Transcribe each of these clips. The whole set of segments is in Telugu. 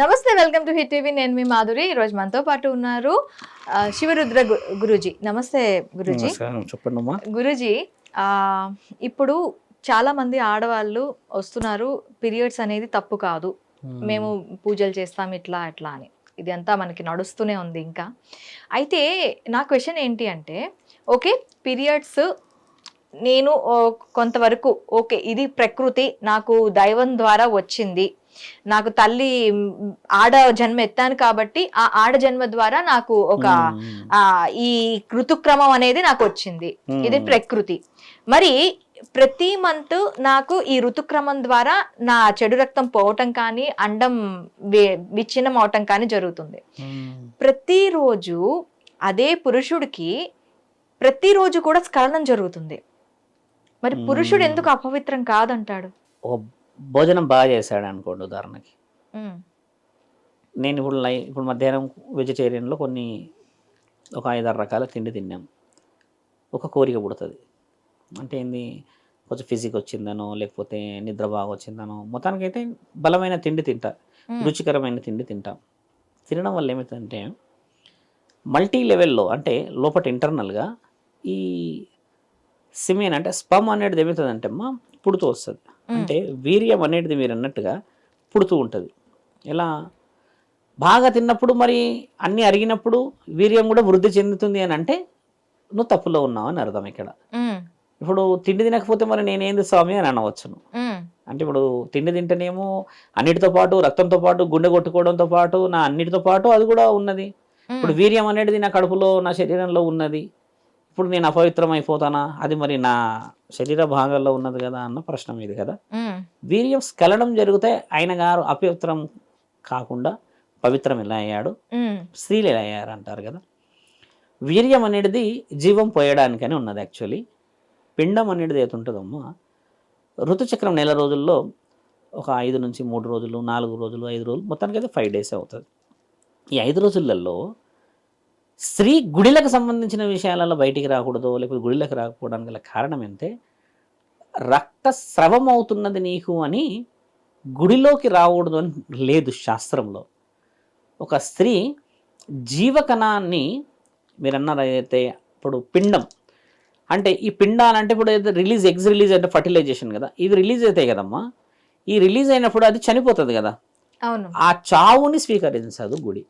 నమస్తే వెల్కమ్ టు హిట్ టీవీ. నేను మీ మాధురి. ఈ రోజు మనతో పాటు ఉన్నారు శివరుద్ర గురూజీ. నమస్తే గురూజీ. చెప్పండి గురూజీ ఇప్పుడు చాలా మంది ఆడవాళ్ళు వస్తున్నారు పీరియడ్స్ అనేది తప్పు కాదు. మేము. పూజలు చేస్తాం ఇట్లా అట్లా అని. ఇది అంతా మనకి నడుస్తూనే ఉంది ఇంకా. అయితే నా క్వశ్చన్ ఏంటి అంటే ఓకే పీరియడ్స్ నేను కొంతవరకు ఓకే ఇది ప్రకృతి నాకు దైవం ద్వారా వచ్చింది నాకు తల్లి ఆడ జన్మ ఎత్తాను కాబట్టి ఆ ఆడ జన్మ ద్వారా నాకు ఒక ఆ ఈ ఋతుక్రమం అనేది నాకు వచ్చింది. ఇది ప్రకృతి. మరి ప్రతి మంత్ నాకు ఈ ఋతుక్రమం ద్వారా నా చెడు రక్తం పోవటం కానీ అండం విచ్ఛిన్నం అవటం కానీ జరుగుతుంది. ప్రతిరోజు అదే పురుషుడికి ప్రతిరోజు కూడా స్ఖలనం జరుగుతుంది. మరి పురుషుడు ఎందుకు అపవిత్రం కాదంటాడు? భోజనం బాగా చేశాడు అనుకోండి ఉదాహరణకి. నేను ఇప్పుడు లై ఇప్పుడు మధ్యాహ్నం వెజిటేరియన్లో కొన్ని ఒక ఐదారు రకాల తిండి తిన్నాం. ఒక కోరిక పుడుతుంది. అంటే ఏంది? కొంచెం ఫిజిక్ వచ్చిందనో లేకపోతే నిద్ర బాగా వచ్చిందనో మొత్తానికైతే బలమైన తిండి తింటా. రుచికరమైన తిండి తింటాం. తినడం వల్ల ఏమవుతుందంటే మల్టీ లెవెల్లో అంటే లోపల ఇంటర్నల్గా ఈ సిమియన్ అంటే స్పమ్ అనేది ఏమవుతుందంటే అమ్మా పుడుతూ వస్తుంది. అంటే వీర్యం అనేది మీరు అన్నట్టుగా పుడుతూ ఉంటుంది. ఎలా? బాగా తిన్నప్పుడు మరి అన్నీ అరిగినప్పుడు వీర్యం కూడా వృద్ధి చెందుతుంది అని అంటే నువ్వు తప్పులో ఉన్నావు అని అర్థం ఇక్కడ. ఇప్పుడు తిండి తినకపోతే మరి నేనేంది స్వామి అని అనవచ్చును. అంటే ఇప్పుడు తిండి తింటేనేమో అన్నిటితో పాటు రక్తంతో పాటు గుండె కొట్టుకోవడంతో పాటు నా అన్నిటితో పాటు అది కూడా ఉన్నది. ఇప్పుడు వీర్యం అనేది నా కడుపులో నా శరీరంలో ఉన్నది. ఇప్పుడు నేను అపవిత్రం అయిపోతానా అది మరి నా శరీర భాగాల్లో ఉన్నది కదా అన్న ప్రశ్న ఇది కదా. వీర్యం స్కలనం జరిగితే ఆయన గారు అపవిత్రం కాకుండా పవిత్రం ఎలా అయ్యాడు? స్త్రీలు ఎలా అయ్యారు అంటారు కదా? వీర్యం అనేది జీవం పోయడానికని ఉన్నది యాక్చువల్లీ పిండం అనేది ఏది ఉంటుందమ్మా? ఋతుచక్రం నెల రోజుల్లో ఒక ఐదు నుంచి మూడు రోజులు నాలుగు రోజులు ఐదు రోజులు మొత్తానికి అయితే ఫైవ్ డేస్ అవుతుంది. ఈ ఐదు రోజులలో స్త్రీ గుడిలకు సంబంధించిన విషయాలలో బయటికి రాకూడదు లేకపోతే గుడిలకు రాకపోవడానికి గల కారణం ఏంటే రక్త స్రవం అవుతున్నది నీకు అని గుడిలోకి రాకూడదు అని లేదు శాస్త్రంలో. ఒక స్త్రీ జీవకణాన్ని మీరు అన్నారు అయితే ఇప్పుడు పిండం అంటే ఈ పిండాలంటే ఇప్పుడు ఏదో రిలీజ్ ఎగ్స్ రిలీజ్ అంటే ఫర్టిలైజేషన్ కదా ఇవి రిలీజ్ అవుతాయి కదమ్మా ఈ రిలీజ్ అయినప్పుడు అది చనిపోతుంది కదా. అవును. ఆ చావుని స్వీకరించదు గుడి.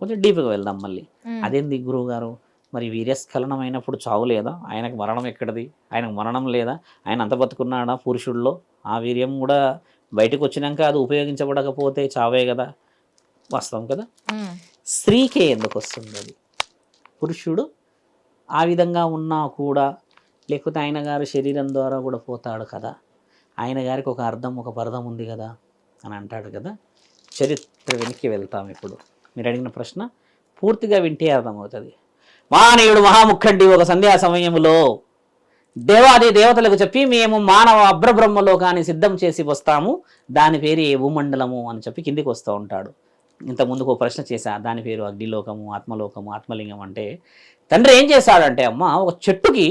కొంచెం డీప్గా వెళ్దాం మళ్ళీ. అదేంది గురువు గారు? మరి వీర్యస్ఖలనం అయినప్పుడు చావు లేదా? ఆయనకు మరణం ఎక్కడిది? ఆయనకు మరణం లేదా? ఆయన అంత బతుకున్నాడా పురుషుల్లో? ఆ వీర్యం కూడా బయటకు వచ్చినాక అది ఉపయోగించబడకపోతే చావే కదా? వాస్తవం కదా? స్త్రీకే ఎందుకు వస్తుంది అది? పురుషుడు ఆ విధంగా ఉన్నా కూడా లేకపోతే ఆయన గారి శరీరం ద్వారా కూడా పోతాడు కదా? ఆయన గారికి ఒక అర్థం ఒక పరదం ఉంది కదా? అని అంటాడు కదా? చరిత్ర వెనక్కి వెళ్తాం ఇప్పుడు. మీరు అడిగిన ప్రశ్న పూర్తిగా వింటే అర్థమవుతుంది. మానవుడు మహాముఖండి ఒక సంధ్యా సమయంలో. దేవాది దేవతలకు చెప్పి మేము మానవ అభ్రబ్రహ్మలోకాన్ని సిద్ధం చేసి వస్తాము. దాని పేరు ఏ భూమండలము అని చెప్పి కిందికి వస్తూ ఉంటాడు. ఇంత ముందుకు ఒక ప్రశ్న చేశా దాని పేరు అగ్నిలోకము ఆత్మలోకము ఆత్మలింగం అంటే. తండ్రి ఏం చేశాడంటే అమ్మ ఒక చెట్టుకి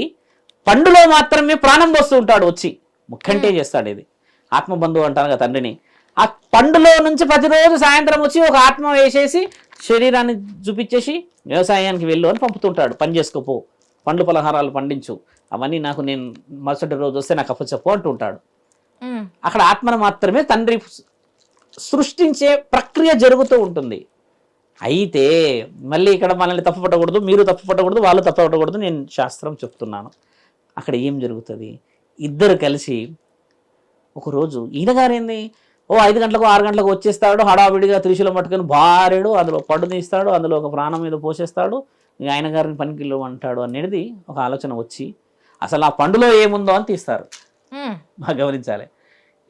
పండులో మాత్రమే ప్రాణం పోస్తూ ఉంటాడు వచ్చి. ముఖ్యంటే చేస్తాడు ఇది. ఆత్మబంధువు అంటారు కదా తండ్రిని. ఆ పండులో నుంచి ప్రతిరోజు సాయంత్రం వచ్చి ఒక ఆత్మ వేసేసి శరీరాన్ని చూపించేసి వ్యవసాయానికి వెళ్ళు అని పంపుతుంటాడు. పని చేసుకోపో. పండ్లు పలహారాలు పండించు. అవన్నీ నాకు నేను మరుసటి రోజు వస్తే నాకు అప్పచెప్పు అంటుంటాడు. అక్కడ ఆత్మను మాత్రమే తండ్రి సృష్టించే ప్రక్రియ జరుగుతూ ఉంటుంది. అయితే మళ్ళీ ఇక్కడ మనల్ని తప్పుపట్టకూడదు మీరు తప్పుపట్టకూడదు వాళ్ళు తప్పుపట్టకూడదు నేను శాస్త్రం చెప్తున్నాను. అక్కడ ఏం జరుగుతుంది? ఇద్దరు కలిసి ఒకరోజు ఈయన గారేంది? ఓ ఐదు గంటలకు ఆరు గంటలకు వచ్చేస్తాడు హడావిడిగా త్రిశూలం పట్టుకొని భార్యడు అందులో పడు తీస్తాడు అందులో ఒక ప్రాణం మీద పోసేస్తాడు ఇక ఆయన గారిని పనికిలో అంటాడు అనేది ఒక ఆలోచన వచ్చి అసలు ఆ పండులో ఏముందో అని తీస్తారు. బాగా గమనించాలి.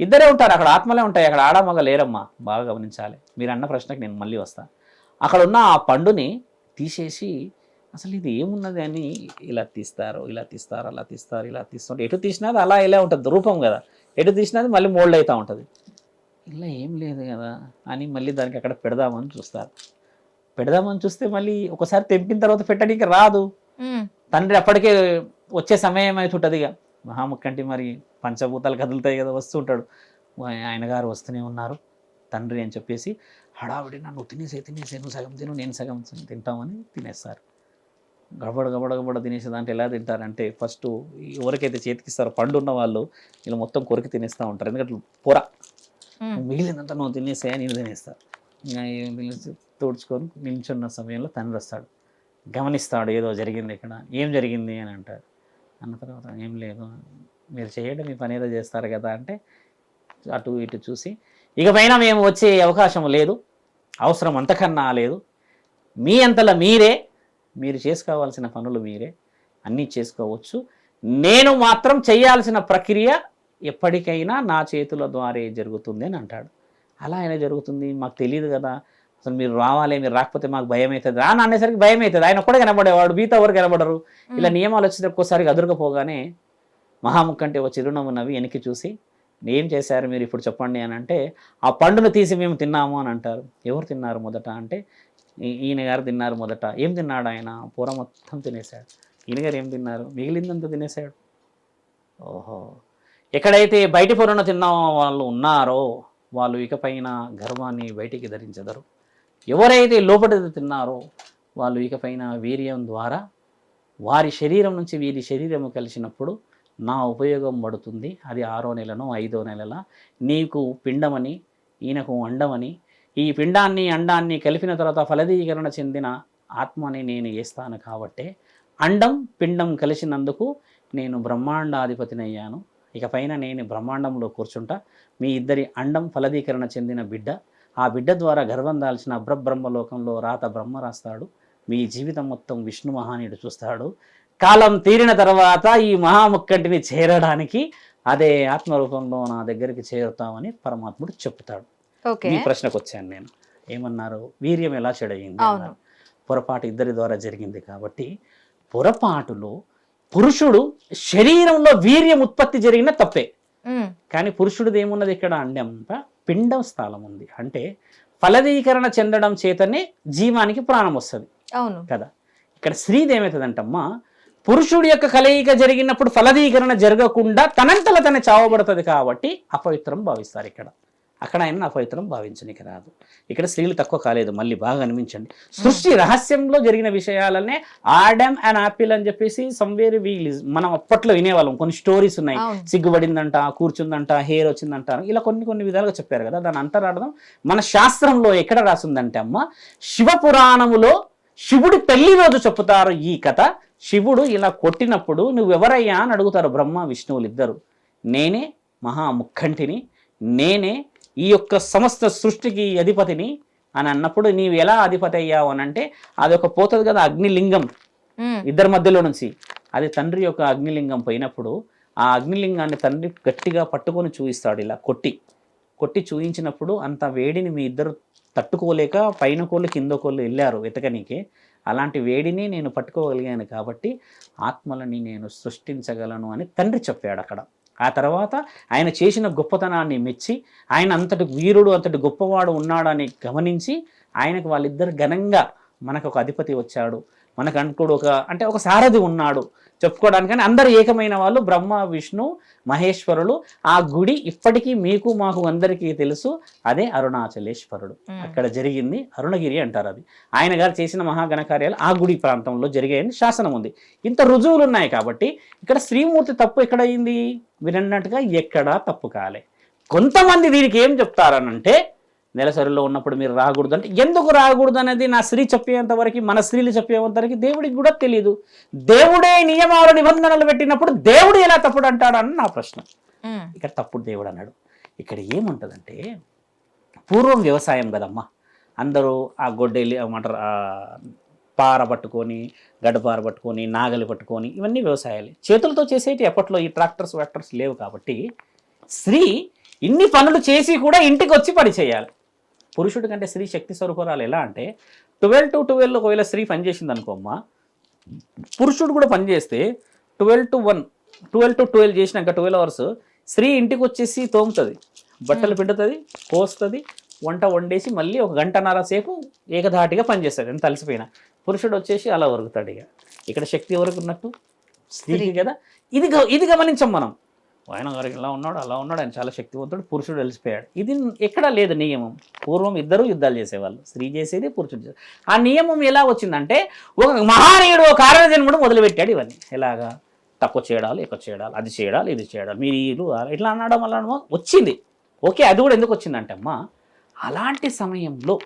ఇద్దరే ఉంటారు అక్కడ ఆత్మలే ఉంటాయి అక్కడ ఆడ మగ లేరమ్మా. బాగా గమనించాలి. మీరు అన్న ప్రశ్నకి నేను మళ్ళీ వస్తాను అక్కడ ఉన్న ఆ పండుని తీసేసి అసలు ఇది ఏమున్నది అని ఇలా తీస్తారు ఇలా తీస్తారు అలా తీస్తారు ఇలా తీస్తుంటే ఎటు తీసినది అలా ఇలా ఉంటుంది రూపం కదా. ఎటు తీసినది మళ్ళీ మోల్డ్ అవుతూ ఉంటుంది. ఇలా ఏం లేదు కదా అని మళ్ళీ దానికి అక్కడ పెడదామని చూస్తారు. పెడదామని చూస్తే మళ్ళీ ఒకసారి తెంపిన తర్వాత పెట్టడానికి రాదు. తండ్రి అప్పటికే వచ్చే సమయం అవుతుంటుంది ఇక మహాముఖంటి మరి పంచభూతాలు కదులుతాయి కదా వస్తుంటాడు. ఆయన గారు వస్తూనే ఉన్నారు తండ్రి అని చెప్పేసి హడావిడి నన్ను తినేసే తినేసే నువ్వు సగం తిను నేను సగం తింటామని తినేస్తారు. గబడ గబడ గబడ తినేసే దాంట్లో ఎలా తింటారంటే ఫస్ట్ ఎవరికైతే చేతికిస్తారో పండు ఉన్న వాళ్ళు ఇలా మొత్తం కొరికి తినేస్తూ ఉంటారు. ఎందుకంటే పొర. మిగిలినంత నువ్వు తినేసే నేను తినేస్తా. ఏం తినేసి తోడ్చుకొని నిల్చున్న సమయంలో తండ్రి వస్తాడు. గమనిస్తాడు ఏదో జరిగింది ఇక్కడ. ఏం జరిగింది అని అంటాడు. అన్న తర్వాత ఏం లేదు. మీరు చేయండి మీ పని ఏదో చేస్తారు కదా అంటే అటు ఇటు చూసి ఇక పైన మేము వచ్చే అవకాశం లేదు. అవసరం అంతకన్నా లేదు. మీ అంతలా మీరే. మీరు చేసుకోవాల్సిన పనులు మీరే. అన్నీ చేసుకోవచ్చు. నేను మాత్రం చేయాల్సిన ప్రక్రియ ఎప్పటికైనా నా చేతుల ద్వారా జరుగుతుంది అని అంటాడు. అలా అయినా జరుగుతుంది? మాకు తెలియదు కదా. అసలు మీరు రావాలి మీరు రాకపోతే మాకు భయం అవుతుంది రాను అనేసరికి భయం అవుతుంది ఆయన ఒక్కడే కనబడేవాడు మిగతా ఎవరు కనబడరు. ఇలా నియమాలు వచ్చేసరికి ఒక్కోసారి అదురుకపోగానే మహాముఖంటే ఒక చిరునవ్వు నవ్వి వెనక్కి చూసి ఏం చేశారు మీరు ఇప్పుడు చెప్పండి అని అంటే ఆ పండును తీసి మేము తిన్నాము అని అంటారు. ఎవరు తిన్నారు మొదట? అంటే ఈయన గారు తిన్నారు మొదట. ఏం తిన్నాడు ఆయన? పూర మొత్తం తినేశాడు. ఈయన గారు ఏం తిన్నారు? మిగిలిందంతా తినేశాడు. ఓహో! ఎక్కడైతే బయటి పొరను తిన్న వాళ్ళు ఉన్నారో వాళ్ళు ఇకపైన గర్వాన్ని బయటికి ధరించదరు. ఎవరైతే లోపలిది తిన్నారో వాళ్ళు ఇకపైన వీర్యం ద్వారా వారి శరీరం నుంచి వీరి శరీరము కలిసినప్పుడు నా ఉపయోగం పడుతుంది. అది ఆరో నెలను ఐదో నెలల. నీకు పిండమని ఈయనకు అండమని ఈ పిండాన్ని అండాన్ని కలిపిన తర్వాత ఫలదీకరణ చెందిన ఆత్మని నేను వేస్తాను కాబట్టే అండం పిండం కలిసినందుకు నేను బ్రహ్మాండాధిపతిని అయ్యాను ఇక పైన నేను బ్రహ్మాండంలో కూర్చుంటా. మీ ఇద్దరి అండం ఫలదీకరణ చెందిన బిడ్డ. ఆ బిడ్డ ద్వారా గర్వం దాల్చిన అబ్రబ్రహ్మలోకంలో రాత బ్రహ్మ రాస్తాడు. మీ జీవితం మొత్తం విష్ణు మహానీయుడు చూస్తాడు. కాలం తీరిన తర్వాత ఈ మహాముక్కంటిని చేరడానికి అదే ఆత్మరూపంలో నా దగ్గరికి చేరుతామని పరమాత్ముడు చెప్తాడు. ఈ ప్రశ్నకు వచ్చాను నేను. ఏమన్నారు? వీర్యం ఎలా చెడయింది. పొరపాటు ఇద్దరి ద్వారా జరిగింది కాబట్టి పొరపాటులో పురుషుడు శరీరంలో వీర్యం ఉత్పత్తి జరిగిన తప్పే. కానీ పురుషుడిది ఏమున్నది ఇక్కడ? అండంత పిండం స్థలం ఉంది. అంటే ఫలదీకరణ చెందడం చేతనే జీవానికి ప్రాణం వస్తుంది. అవును. కదా? ఇక్కడ స్త్రీది ఏమవుతుందంటమ్మా పురుషుడి యొక్క కలయిక జరిగినప్పుడు ఫలదీకరణ జరగకుండా తనంతల తన చావబడుతుంది కాబట్టి అపవిత్రం భావిస్తారు ఇక్కడ. అక్కడ ఆయన అపవిత్రం భావించనికి రాదు. ఇక్కడ స్త్రీలు తక్కువ కాలేదు మళ్ళీ బాగా అనిపించండి. సృష్టి రహస్యంలో జరిగిన విషయాలనే ఆడమ్ అండ్ ఆపిల్ అని చెప్పేసి సంవేర్ వీల్ మనం అప్పట్లో వినేవాళ్ళం. కొన్ని స్టోరీస్ ఉన్నాయి. సిగ్గుపడిందంట కూర్చుందంట హెయిర్ వచ్చిందంట ఇలా కొన్ని కొన్ని విధాలుగా చెప్పారు కదా. దాని అంతరార్థం మన శాస్త్రంలో ఎక్కడ రాసిందంటే అమ్మ శివపురాణములో శివుడి పెళ్ళి రోజు చెప్పుతారు ఈ కథ. శివుడు ఇలా కొట్టినప్పుడు నువ్వెవరయ్యా అని అడుగుతారు బ్రహ్మ విష్ణువులు ఇద్దరు నేనే మహాముఖంటిని నేనే ఈ యొక్క సమస్త సృష్టికి అధిపతిని అని అన్నప్పుడు నీవు ఎలా అధిపతి అయ్యావు అని అంటే అది ఒక పోతుంది కదా అగ్నిలింగం. ఇద్దరి మధ్యలో నుంచి. అది తండ్రి యొక్క అగ్నిలింగం పోయినప్పుడు ఆ అగ్నిలింగాన్ని తండ్రి గట్టిగా పట్టుకొని చూయిస్తాడు ఇలా కొట్టి. కొట్టి చూయించినప్పుడు అంత వేడిని మీ ఇద్దరు తట్టుకోలేక పైన కోళ్ళు కింద కోళ్ళు వెళ్ళారు వెతకనీకి. అలాంటి వేడిని నేను పట్టుకోగలిగాను కాబట్టి ఆత్మలని నేను సృష్టించగలను అని తండ్రి చెప్పాడు అక్కడ. ఆ తర్వాత ఆయన చేసిన గొప్పతనాన్ని మెచ్చి ఆయన అంతటి వీరుడు అంతటి గొప్పవాడు ఉన్నాడని గమనించి ఆయనకు వాళ్ళిద్దరు ఘనంగా మనకు ఒక అధిపతి వచ్చాడు. మనకు అనుకోడు ఒక అంటే ఒక సారథి ఉన్నాడు చెప్పుకోవడానికి కానీ అందరు ఏకమైన వాళ్ళు బ్రహ్మ విష్ణు మహేశ్వరులు. ఆ గుడి ఇప్పటికీ మీకు మాకు అందరికీ తెలుసు. అదే అరుణాచలేశ్వరుడు. అక్కడ జరిగింది అరుణగిరి అంటారు అది. ఆయన గారు చేసిన మహాగణ కార్యాలు ఆ గుడి ప్రాంతంలో జరిగాయని శాసనం ఉంది. ఇంత రుజువులు ఉన్నాయి కాబట్టి ఇక్కడ శ్రీమూర్తి తప్పు ఎక్కడ అయింది వినన్నట్టుగా ఎక్కడా తప్పు కాలే. కొంతమంది దీనికి ఏం చెప్తారనంటే నెలసరిలో ఉన్నప్పుడు మీరు రాకూడదు అంటే ఎందుకు రాకూడదు అనేది నా స్త్రీ చెప్పేంత వరకు మన స్త్రీలు చెప్పేంత వరకు దేవుడికి కూడా తెలియదు దేవుడే నియమాలు నిబంధనలు పెట్టినప్పుడు దేవుడు ఎలా తప్పుడు అంటాడని నా ప్రశ్న. ఇక్కడ తప్పుడు దేవుడు అన్నాడు. ఇక్కడ ఏముంటుందంటే పూర్వం వ్యవసాయం కదమ్మా. అందరూ ఆ గొడ్డెలి ఏమంటారు పార పట్టుకొని గడ్డపార పట్టుకొని నాగలి పట్టుకొని ఇవన్నీ వ్యవసాయాలు. చేతులతో చేసేటి ఎప్పట్లో ఈ ట్రాక్టర్స్ వ్యాక్టర్స్ లేవు కాబట్టి స్త్రీ ఇన్ని పనులు చేసి కూడా ఇంటికి వచ్చి పని చేయాలి. పురుషుడి కంటే స్త్రీ శక్తి స్వరూపరాలు ఎలా అంటే ట్వెల్వ్ టు ట్వెల్వ్ ఒకవేళ స్త్రీ పనిచేసింది అనుకోమ్మా పురుషుడు కూడా పనిచేస్తే twelve to one twelve to twelve చేసినాక ట్వెల్వ్ అవర్స్ స్త్రీ ఇంటికి వచ్చేసి తోముతుంది బట్టలు పిండుతుంది పోస్తుంది వంట వండేసి మళ్ళీ ఒక గంటన్నర సేపు ఏకధాటిగా పనిచేస్తుంది ఎంత అలసిపోయినా. పురుషుడు వచ్చేసి అలా వరుగుతాడు ఇక. ఇక్కడ శక్తి ఎవరికి ఉన్నట్టు? స్త్రీకి. కదా? ఇది గ- ఇది గమనించాం మనం. ఆయన గారికి ఇలా ఉన్నాడు అలా ఉన్నాడు ఆయన చాలా శక్తివంతుడు పురుషుడు వెలిసిపోయాడు. ఇది ఎక్కడా లేదు నియమం. పూర్వం ఇద్దరు యుద్ధాలు చేసేవాళ్ళు. స్త్రీ చేసేది పురుషుడు చేసేది. ఆ నియమం ఎలా వచ్చిందంటే ఒక మహానీయుడు ఒక కారణజన్ముడు మొదలుపెట్టాడు ఇవన్నీ. ఎలాగా? తక్కువ చేయడాలు ఎక్కువ చేయడాలు అది చేయడాలు ఇది చేయడాలు మీరు వీళ్ళు ఇట్లా అనడం వల్ల వచ్చింది. ఓకే అది కూడా ఎందుకు వచ్చిందంటే అమ్మా అలాంటి సమయంలో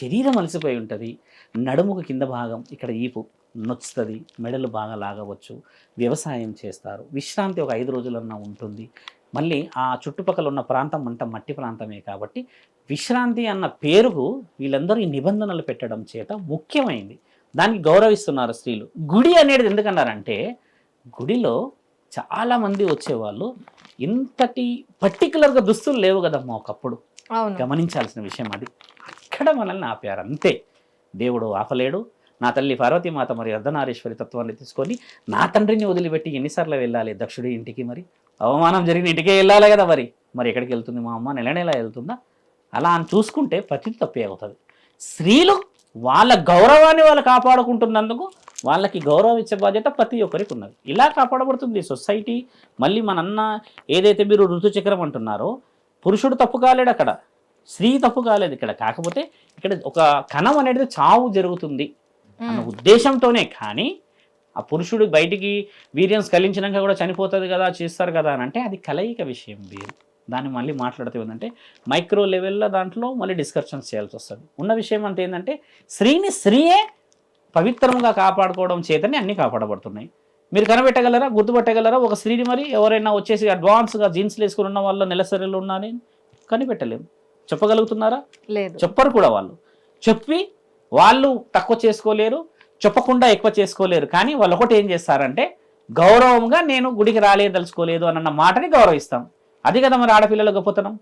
శరీరం అలసిపోయి ఉంటుంది. నడుముకు కింద భాగం ఇక్కడ ఈపు నొచ్చుతుంది మెడలు బాగా లాగవచ్చు వ్యవసాయం చేస్తారు. విశ్రాంతి ఒక ఐదు రోజులన్నా ఉంటుంది. మళ్ళీ ఆ చుట్టుపక్కల ఉన్న ప్రాంతం అంతా మట్టి ప్రాంతమే కాబట్టి విశ్రాంతి అన్న పేరుకు వీళ్ళందరూ ఈ నిబంధనలు పెట్టడం చేత ముఖ్యమైంది. దానికి గౌరవిస్తున్నారు స్త్రీలు. గుడి అనేది ఎందుకన్నారంటే గుడిలో చాలామంది వచ్చేవాళ్ళు ఇంతటి పర్టికులర్గా దుస్తులు లేవు కదమ్మా ఒకప్పుడు. గమనించాల్సిన విషయం అది. అక్కడ మనల్ని ఆపారు. అంతే. దేవుడు ఆపలేడు. నా తల్లి పార్వతీమాత మరి అర్ధనారీశ్వరి తత్వాన్ని తీసుకొని నా తండ్రిని వదిలిపెట్టి ఎన్నిసార్లు వెళ్ళాలి దక్షుడి ఇంటికి మరి? అవమానం జరిగిన ఇంటికే వెళ్ళాలి కదా మరి? మరి ఎక్కడికి వెళ్తుంది మా అమ్మ? నెల నెల వెళ్తుందా? అలా అని చూసుకుంటే ప్రతి తప్పే అవుతుంది. స్త్రీలు వాళ్ళ గౌరవాన్ని వాళ్ళు కాపాడుకుంటున్నందుకు వాళ్ళకి గౌరవం ఇచ్చే బాధ్యత ప్రతి ఒక్కరికి ఉన్నది. ఇలా కాపాడబడుతుంది సొసైటీ. మళ్ళీ మన అన్న ఏదైతే మీరు ఋతుచక్రం అంటున్నారో పురుషుడు తప్పు కాలేడు అక్కడ. స్త్రీ తప్పు కాలేదు. ఇక్కడ కాకపోతే ఇక్కడ ఒక కణం అనేది చావు జరుగుతుంది అన్న. ఉద్దేశంతోనే కానీ ఆ పురుషుడు బయటికి వీర్యం స్కలించినాక కూడా చనిపోతుంది కదా చేస్తారు కదా అని అంటే అది కలయిక విషయం వేరు. దాన్ని మళ్ళీ మాట్లాడితే ఏంటంటే మైక్రో లెవెల్లో దాంట్లో మళ్ళీ డిస్కషన్స్ చేయాల్సి వస్తుంది. ఉన్న విషయం అంతా ఏంటంటే స్త్రీని స్త్రీయే పవిత్రంగా కాపాడుకోవడం చేతనే అన్నీ కాపాడబడుతున్నాయి. మీరు కనిపెట్టగలరా గుర్తుపట్టగలరా? ఒక స్త్రీని మరి ఎవరైనా వచ్చేసి అడ్వాన్స్గా జీన్స్లు వేసుకుని ఉన్న వాళ్ళు నెలసరిలో ఉన్నారని కనిపెట్టలేము. చెప్పగలుగుతున్నారా? లేదు. చెప్పరు కూడా వాళ్ళు. చెప్పి వాళ్ళు తక్కువ చేసుకోలేరు చెప్పకుండా ఎక్కువ చేసుకోలేరు. కానీ వాళ్ళు ఒకటి ఏం చేస్తారంటే గౌరవంగా నేను గుడికి రాలేదలుచుకోలేదు అన్న మాటని గౌరవిస్తాం. అది కదా మరి ఆడపిల్లల గొప్పతనం.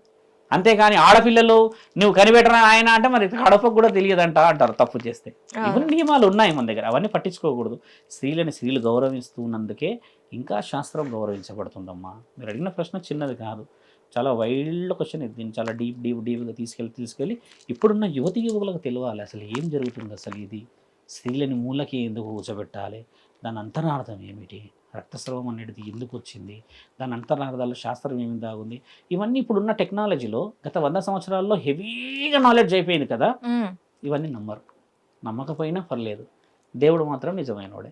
అంతేగాని ఆడపిల్లలు నువ్వు కనిపెట్టరా ఆయన అంటే మరి కడపకు కూడా తెలియదంట అంటారు తప్పు చేస్తే. ఇవన్నీ నియమాలు ఉన్నాయి మన దగ్గర. అవన్నీ పట్టించుకోకూడదు. స్త్రీలని స్త్రీలు గౌరవిస్తున్నందుకే ఇంకా శాస్త్రం గౌరవించబడుతుందమ్మా. మీరు అడిగిన ప్రశ్న చిన్నది కాదు. చాలా వైల్డ్ క్వశ్చన్ ఇది. దీన్ని చాలా డీప్ డీప్ డీప్గా తీసుకెళ్ళి తీసుకెళ్ళి ఇప్పుడున్న యువతి యువకులకు తెలియాలి. అసలు ఏం జరుగుతుంది అసలు ఇది? స్త్రీలని మూలకి ఎందుకు కూర్చోబెట్టాలి? దాని అంతరార్థం ఏమిటి? రక్తస్రావం అనేది ఎందుకు వచ్చింది? దాని అంతరార్థాలు శాస్త్రం ఏమి దాగుంది? ఇవన్నీ ఇప్పుడున్న టెక్నాలజీలో గత వంద సంవత్సరాల్లో హెవీగా నాలెడ్జ్ అయిపోయింది కదా. ఇవన్నీ నమ్మరు. నమ్మకపోయినా పర్లేదు. దేవుడు మాత్రం నిజమైనోడే.